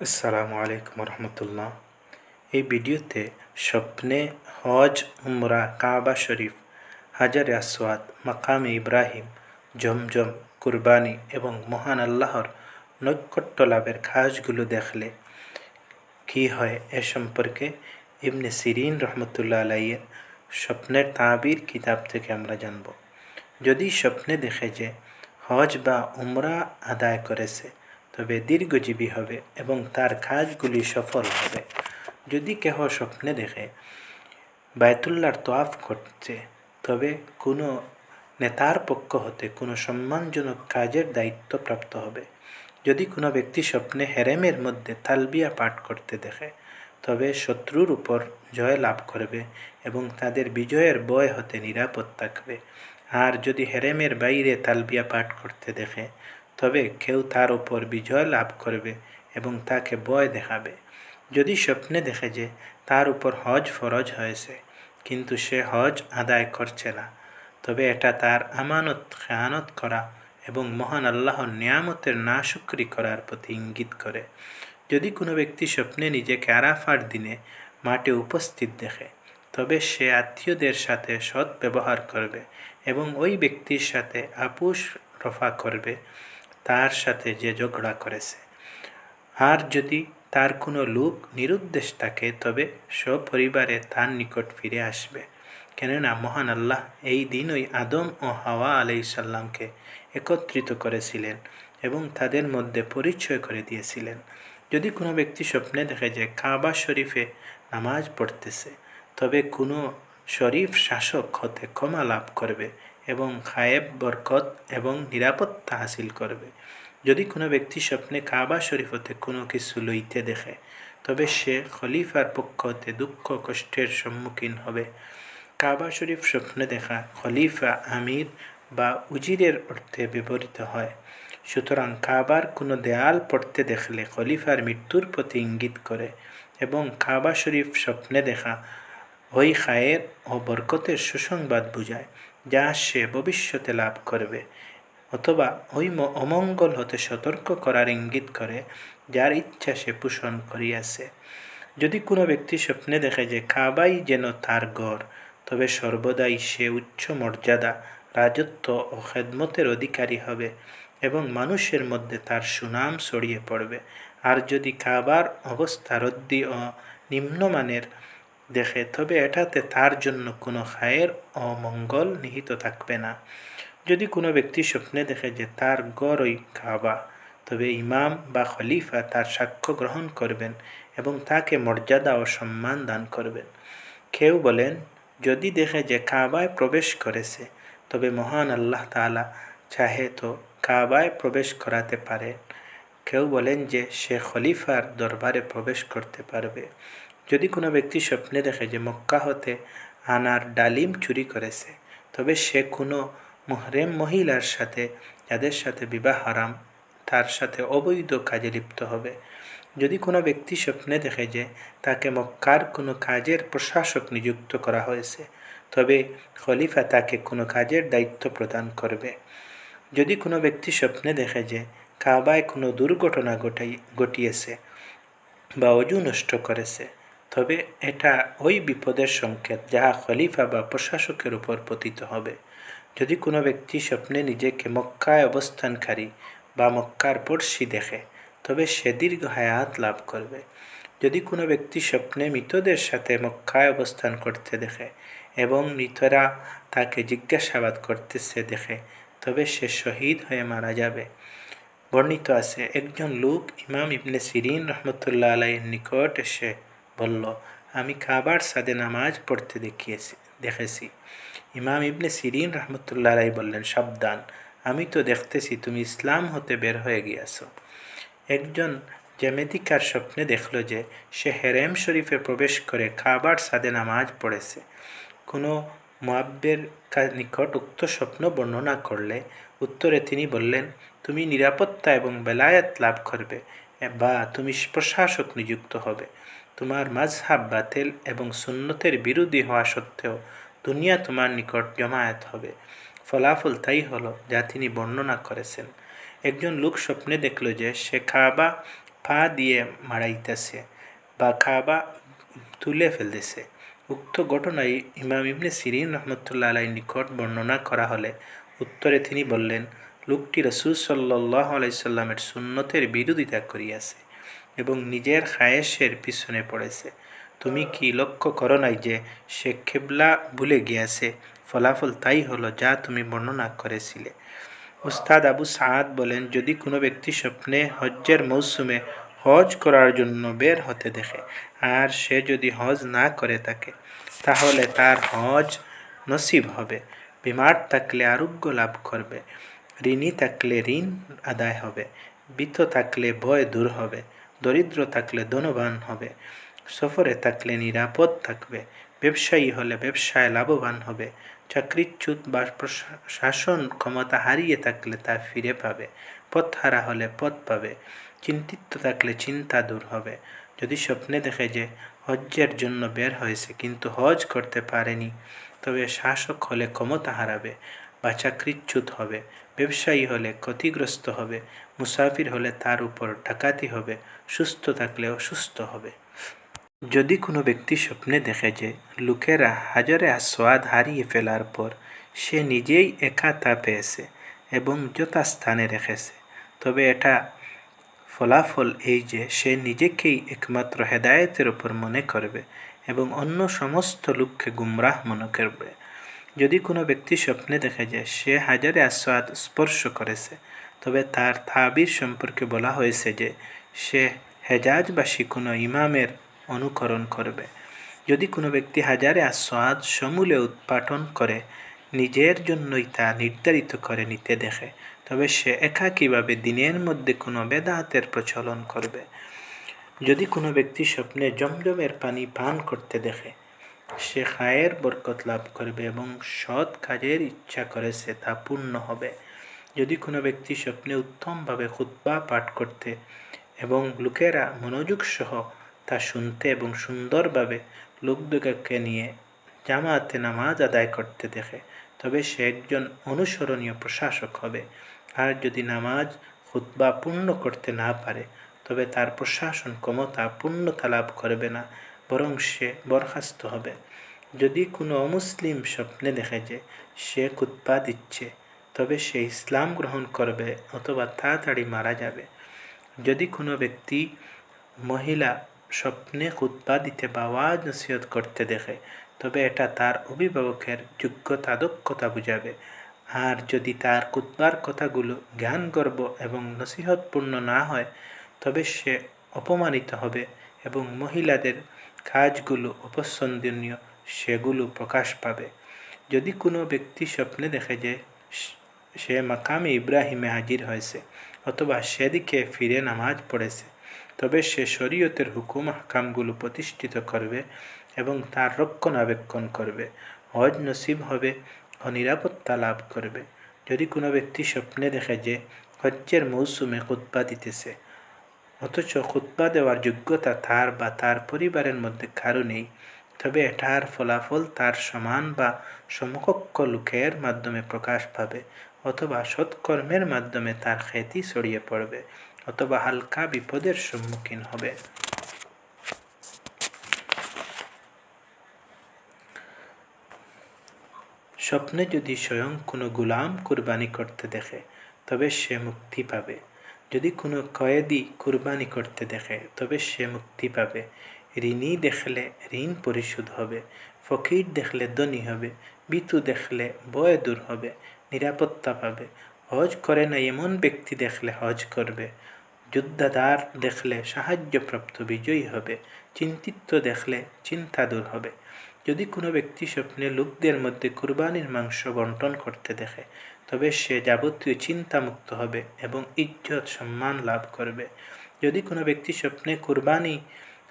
আসসালামু আলাইকুম রহমতুল্লাহ এই ভিডিওতে স্বপ্নে হজ, উমরা, কাবা শরীফ, হাজার আসওয়াদ, মাকামে ইব্রাহিম, জমজম, কুরবানি এবং মহান আল্লাহর নৈকট্য লাভের কাজগুলো দেখলে কি হয় এ সম্পর্কে ইবনে সিরিন রহমতুল্লাহ আলাইয়ের স্বপ্নের তাবির কিতাব থেকে আমরা জানব। যদি স্বপ্নে দেখে যে হজ বা উমরা আদায় করেছে তবে দীর্ঘজীবী হবে এবং তার কাজগুলি সফল হবে। যদি কেহ স্বপ্নে দেখে বায়তুল্লার তোয়াফ করছে, তবে কোনো নেতার পক্ষ হতে কোনো সম্মানজনক কাজের দায়িত্ব প্রাপ্ত হবে। যদি কোনো ব্যক্তি স্বপ্নে হেরেমের মধ্যে তালবিয়া পাঠ করতে দেখে, তবে শত্রুর উপর জয় লাভ করবে এবং তাদের বিজয়ের বয় হতে নিরাপদ থাকবে। আর যদি হেরেমের বাইরে তালবিয়া পাঠ করতে দেখে তবে কেউ তার উপর বিজয় লাভ করবে এবং তাকে বয় দেখাবে। যদি স্বপ্নে দেখে যে তার উপর হজ ফরজ হয়েছে, কিন্তু সে হজ আদায় করছে না, তবে এটা তার আমানত, খেয়ানত করা এবং মহান আল্লাহর নিয়ামতের নাশুক্রি করার প্রতি ইঙ্গিত করে। যদি কোনো ব্যক্তি স্বপ্নে নিজেকে আরাফার দিনে মাঠে উপস্থিত দেখে, তবে সে আত্মীয়দের সাথে সৎ ব্যবহার করবে এবং ওই ব্যক্তির সাথে আপুষ রফা করবে। তার সাথে যে ঝগড়া করেছে। আর যদি তার কোনো লোক নিরুদ্দেশ থাকে, তবে সপরিবারে তার নিকট ফিরে আসবে। কেননা মহান আল্লাহ এই দিনই আদম ও হাওয়া আলাই সাল্লামকে একত্রিত করেছিলেন এবং তাদের মধ্যে পরিচয় করে দিয়েছিলেন। যদি কোনো ব্যক্তি স্বপ্নে দেখে যে কাবা শরীফে নামাজ পড়তেছে, তবে কোনো শরীফ শাসক হতে ক্ষমা লাভ করবে। এবং খায়েব বরকত এবং নিরাপত্তা হাসিল করবে। যদি কোনো ব্যক্তি স্বপ্নে কাবা শরীফ হতে কোনো কিছু লইতে দেখে, তবে সে খলিফার পক্ষ হতে দুঃখ কষ্টের সম্মুখীন হবে। কাবা শরীফ স্বপ্নে দেখা খলিফা, আমির বা উজিরের অর্থে ব্যবহৃত হয়। সুতরাং কাবার কোনো দেয়াল পড়তে দেখলে খলিফার মৃত্যুর প্রতি ইঙ্গিত করে এবং কাবা শরীফ স্বপ্নে দেখা ওই খায়ের ও বরকতের সুসংবাদ বুঝায়। যা সে ভবিষ্যতে লাভ করবে। অথবা ওই অমঙ্গল হতে সতর্ক করার ইঙ্গিত করে, যার ইচ্ছা সে পোষণ করিয়াছে। যদি কোনো ব্যক্তি স্বপ্নে দেখে যে কাবাই যেন তার গড়, তবে সর্বদাই সে উচ্চ মর্যাদা, রাজত্ব ও খেদমতের অধিকারী হবে এবং মানুষের মধ্যে তার সুনাম ছড়িয়ে পড়বে। আর যদি কাবার অবস্থা রদ্দি ও নিম্নমানের দেখে, তবে এটাতে তার জন্য কোনো খায়ের অমঙ্গল নিহিত থাকবে না। যদি কোনো ব্যক্তি স্বপ্নে দেখে যে তার গড়ই কাবা, তবে ইমাম বা খলিফা তার সাক্ষ্য গ্রহণ করবেন এবং তাকে মর্যাদা ও সম্মান দান করবেন। কেউ বলেন, যদি দেখে যে কাবায় প্রবেশ করেছে, তবে মহান আল্লাহ তালা চাহে তো কাবায় প্রবেশ করাতে পারে। কেউ বলেন যে সে খলিফার দরবারে প্রবেশ করতে পারবে। যদি কোনো ব্যক্তি স্বপ্নে দেখে যে মক্কা হতে আনার ডালিম চুরি করেছে, তবে সে কোনো মহরেম মহিলার সাথে, যাদের সাথে বিবাহ হারাম, তার সাথে অবৈধ কাজে লিপ্ত হবে। যদি কোনো ব্যক্তি স্বপ্নে দেখে যে তাকে মক্কার কোনো কাজের প্রশাসক নিযুক্ত করা হয়েছে, তবে খলিফা তাকে কোনো কাজের দায়িত্ব প্রদান করবে। যদি কোনো ব্যক্তি স্বপ্নে দেখে যে কাবায় কোনো দুর্ঘটনা ঘটাই, ঘটিয়েছে বা অজু নষ্ট করেছে। তবে এটা ওই বিপদের সংকেত যাহা খলিফা বা প্রশাসকের উপর পতিত হবে। যদি কোনো ব্যক্তি স্বপ্নে নিজেকে মক্কায় অবস্থানকারী বা মক্কার পড়শি দেখে, তবে সে দীর্ঘ হায়াত লাভ করবে। যদি কোনো ব্যক্তি স্বপ্নে মৃতদের সাথে মক্কায় অবস্থান করতে দেখে এবং মৃতরা তাকে জিজ্ঞাসাবাদ করতেছে দেখে, তবে সে শহীদ হয়ে মারা যাবে। বর্ণিত আছে, একজন লোক ইমাম ইবনে সিরিন রহমতুল্লাহ আলাইয়ের নিকট এসে বলল, আমি কাবার সাদে নামাজ পড়তে দেখিয়েছি, দেখেছি। ইমাম ইবনে সিরিন রহমতুল্লাহ আলাই বললেন, সাবধান, আমি তো দেখতেছি, তুমি ইসলাম হতে বের হয়ে গিয়াছ। একজন জ্যামেদিকার স্বপ্নে দেখল যে, সে হেরেম শরীফে প্রবেশ করে খাবার সাদে নামাজ পড়েছে। কোনো মোয়াব্বের নিকট উক্ত স্বপ্ন বর্ণনা করলে উত্তরে তিনি বললেন তুমি নিরাপত্তা এবং বেলায়াত লাভ করবে বা তুমি প্রশাসক নিযুক্ত হবে। তোমার মাঝহাব বাতেল এবং সুন্নতের বিরোধী হওয়া সত্ত্বেও দুনিয়া তোমার নিকট জমায়েত হবে। ফলাফল তাই হলো যা তিনি বর্ণনা করেছেন। একজন লোক স্বপ্নে দেখল যে সে খাবা পা দিয়ে মারাইতেছে বা কাবা তুলে ফেলতেছে। উক্ত ঘটনায় ইমাম ইবনে সিরিন রহমতুল্লাহ আলাই নিকট বর্ণনা করা হলে উত্তরে তিনি বললেন লোকটি রসুল সাল্লাহ আলাইসাল্লামের সুন্নতের বিরোধিতা করিয়াছে এবং নিজের খায়েশের পিছনে পড়েছে। তুমি কি লক্ষ্য করো নাই যে সে খেবলা ভুলে গিয়াছে? ফলাফল তাই হলো যা তুমি বর্ণনা করেছিলে। উস্তাদ আবু সাদ বলেন, যদি কোনো ব্যক্তি স্বপ্নে হজ্জের মৌসুমে হজ করার জন্য বের হতে দেখে আর সে যদি হজ না করে থাকে, তাহলে তার হজ নসিব হবে। বিমার থাকলে আরোগ্য লাভ করবে। ঋণী থাকলে ঋণ আদায় হবে বিত থাকলে ভয় দূর হবে, দরিদ্র থাকলে ধনবান হবে, সফরে থাকলে নিরাপদ থাকবে, ব্যবসায়ী হলে ব্যবসায় লাভবান হবে, চাকরিচ্যুত বা শাসন ক্ষমতা হারিয়ে থাকলে তা ফিরে পাবে পথ হারা হলে পথ পাবে, চিন্তিত থাকলে চিন্তা দূর হবে। যদি স্বপ্নে দেখে যে হজ্জের জন্য বের হয়েছে কিন্তু হজ করতে পারেনি, তবে শাসক হলে ক্ষমতা হারাবে বা চাকরিচ্যুত হবে ব্যবসায়ী হলে ক্ষতিগ্রস্ত হবে, মুসাফির হলে তার উপর ডাকাতি হবে, সুস্থ থাকলে অসুস্থ হবে। যদি কোনো ব্যক্তি স্বপ্নে দেখে যে লোকেরা হাজারে আসোয়াদ হারিয়ে ফেলার পর সে নিজেই একা তা পেয়েছে এবং যথাস্থানে রেখেছে, তবে এটা ফলাফল এই যে সে নিজেকেই একমাত্র হেদায়েতের ওপর মনে করবে এবং অন্য সমস্ত লোককে গুমরাহ মনে করবে। যদি কোনো ব্যক্তি স্বপ্নে দেখে যে সে হাজারে আসোয়াদ স্পর্শ করেছে। তবে তার তাবির সম্পর্কে বলা হয়েছে যে, সে হেজাজবাসী কোনো ইমামের অনুকরণ করবে। যদি কোনো ব্যক্তি হাজারে আসোয়াদ সমূলে উৎপাটন করে, নিজের জন্যই তা নির্ধারিত করে নিতে দেখে, তবে সে একাকীভাবে দিনের মধ্যে কোনো বেদাতের প্রচলন করবে। যদি কোনো ব্যক্তি স্বপ্নে জমজমের পানি পান করতে দেখে সে খায়ের বরকত লাভ করবে এবং সৎ কাজের ইচ্ছা করেছে তা পূর্ণ হবে। যদি কোনো ব্যক্তি স্বপ্নে উত্তমভাবে খুদ্া পাঠ করতে এবং লোকেরা মনোযোগ সহ তা শুনতে এবং সুন্দরভাবে লোকদেরকে নিয়ে জামাতে নামাজ আদায় করতে দেখে, তবে সে একজন অনুসরণীয় প্রশাসক হবে। আর যদি নামাজ খুদ্া পূর্ণ করতে না পারে, তবে তার প্রশাসন ক্ষমতা পূর্ণতা লাভ করবে না। বরং সে বরখাস্ত হবে। যদি কোনো অমুসলিম স্বপ্নে দেখে যে সে কুৎপা দিচ্ছে, তবে সে ইসলাম গ্রহণ করবে অথবা তাড়াতাড়ি মারা যাবে। যদি কোনো ব্যক্তি মহিলা স্বপ্নে কুৎপা দিতে বা ওয়াজ নসিহত করতে দেখে, তবে এটা তার অভিভাবকের যোগ্যতা, দক্ষতা বুঝাবে। আর যদি তার কুতবার কথাগুলো জ্ঞান গর্ব এবং নসিহতপূর্ণ না হয়, তবে সে অপমানিত হবে এবং মহিলাদের কাজগুলো অপছন্দনীয়, সেগুলো প্রকাশ পাবে। যদি কোনো ব্যক্তি স্বপ্নে দেখে যে সে মাকামে ইব্রাহিমে হাজির হয়েছে অথবা সেদিকে ফিরে নামাজ পড়েছে, তবে সে শরীয়তের হুকুম হাকামগুলো প্রতিষ্ঠিত করবে এবং তার রক্ষণাবেক্ষণ করবে। হজ নসিব হবে ও নিরাপত্তা লাভ করবে। যদি কোনো ব্যক্তি স্বপ্নে দেখে যে হজ্জের মৌসুমে খুদ্া দিতেছে অথচ খুদ্া দেওয়ার যোগ্যতা তার বা তার পরিবারের মধ্যে কারও নেই, তবে এটার ফলাফল তার সমান বা সমকক্ষ লোকের মাধ্যমে প্রকাশ পাবে অথবা সৎকর্মের মাধ্যমে তার খ্যাতি ছড়িয়ে পড়বে অথবা হালকা বিপদের সম্মুখীন হবে। স্বপ্নে যদি স্বয়ং কোনো গুলাম কুরবানি করতে দেখে, তবে সে মুক্তি পাবে। যদি কোনো কয়েদি কুরবানি করতে দেখে, তবে সে মুক্তি পাবে। ঋণী দেখলে ঋণ পরিশোধ হবে, ফকির দেখলে ধনী হবে, বিতু দেখলে বয় দূর হবে, নিরাপত্তা পাবে। হজ করে না এমন ব্যক্তি দেখলে হজ করবে। যুদ্ধাদার দেখলে সাহায্যপ্রাপ্ত বিজয়ী হবে, চিন্তিত দেখলে চিন্তা দূর হবে। যদি কোনো ব্যক্তি স্বপ্নে লোকদের মধ্যে কুরবানির মাংস বন্টন করতে দেখে, তবে সে যাবতীয় চিন্তামুক্ত হবে এবং ইজ্জত সম্মান লাভ করবে। যদি কোনো ব্যক্তি স্বপ্নে কুরবানি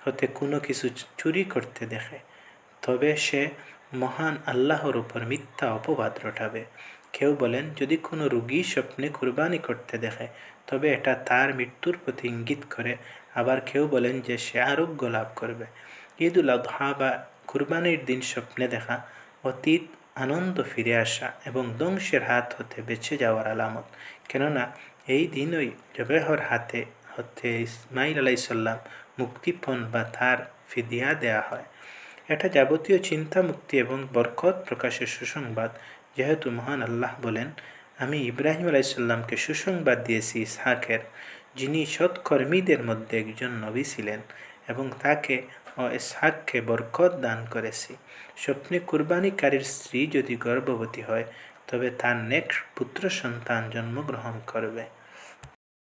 হতে কোনো কিছু চুরি করতে দেখে, তবে সে মহান আল্লাহর উপর মিথ্যা অপবাদ রটাবে। কেউ বলেন, যদি কোনো রুগী স্বপ্নে কুরবানি করতে দেখে, তবে এটা তার মৃত্যুর প্রতি ইঙ্গিত করে। আবার কেউ বলেন যে সে আরোগ্য লাভ করবে। ঈদ উল আদহা বা কুরবানির দিন স্বপ্নে দেখা, অতীত আনন্দ ফিরে আসা এবং ধ্বংসের হাত হতে বেঁচে যাওয়ার আলামত। কেননা, এই দিনই জবেহর হাতে, হতে ইসমাইল আলাইসাল্লাম মুক্তিপণ বা তার ফিদিয়া দেয়া হয়। এটা যাবতীয় চিন্তা মুক্তি এবং বরকত প্রকাশের সুসংবাদ, যেহেতু মহান আল্লাহ বলেন, আমি ইব্রাহিম আলাইসাল্লামকে সুসংবাদ দিয়েছি ইসহাকের, যিনি সৎকর্মীদের মধ্যে একজন নবী ছিলেন এবং তাকে ও ইসহাককে বরকত দান করেছি। স্বপ্নে কুরবানিকারীর স্ত্রী যদি গর্ভবতী হয়, তবে তার নেক পুত্র সন্তান জন্মগ্রহণ করবে।